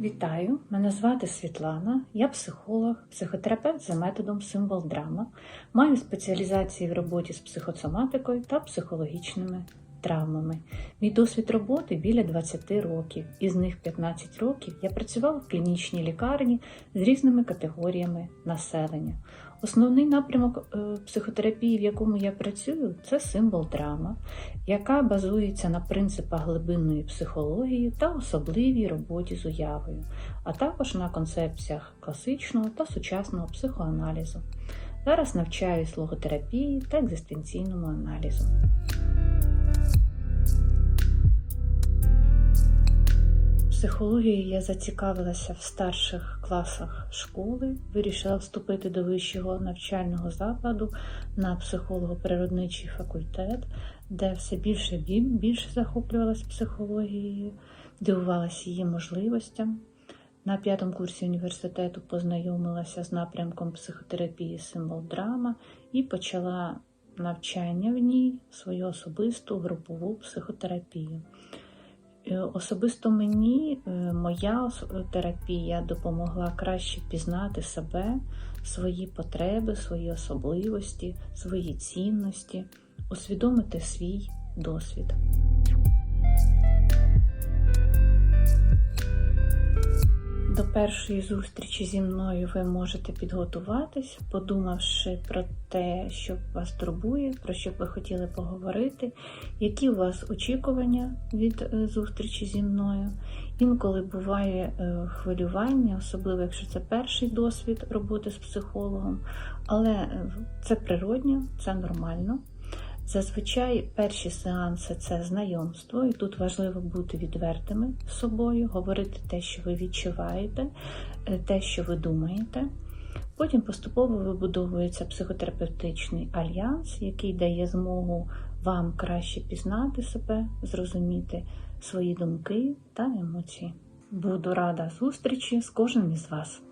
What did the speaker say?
Вітаю, мене звати Світлана, я психолог, психотерапевт за методом символ драма. Маю спеціалізації в роботі з психосоматикою та психологічними травмами. Мій досвід роботи біля 20 років, із них 15 років я працювала в клінічній лікарні з різними категоріями населення. Основний напрямок е, психотерапії, в якому я працюю, це символ драма, яка базується на принципах глибинної психології та особливій роботі з уявою, а також на концепціях класичного та сучасного психоаналізу. Зараз навчаюсь логотерапії та екзистенційному аналізу. Психологією я зацікавилася в старших класах школи, вирішила вступити до вищого навчального закладу на психолого-природничий факультет, де все більше більше захоплювалася психологією, дивувалася її можливостям. На п'ятому курсі університету познайомилася з напрямком психотерапії символ драма і почала навчання в ній свою особисту групову психотерапію. Е, Особисто мені е, моя терапія допомогла краще пізнати себе, свої потреби, свої особливості, свої цінності, усвідомити свій досвід. До першої зустрічі зі мною ви можете підготуватись, подумавши про те, що вас турбує, про що б ви хотіли поговорити, які у вас очікування від е, зустрічі зі мною. Інколи буває е, хвилювання, особливо якщо це перший досвід роботи з психологом, але е, це природньо, це нормально. Зазвичай перші сеанси це знайомство, і тут важливо бути відвертими з собою, говорити те, що ви відчуваєте, е, те, що ви думаєте. Потім поступово вибудовується психотерапевтичний альянс, який дає змогу вам краще пізнати себе, зрозуміти свої думки та емоції. Буду рада зустрічі з кожним із вас.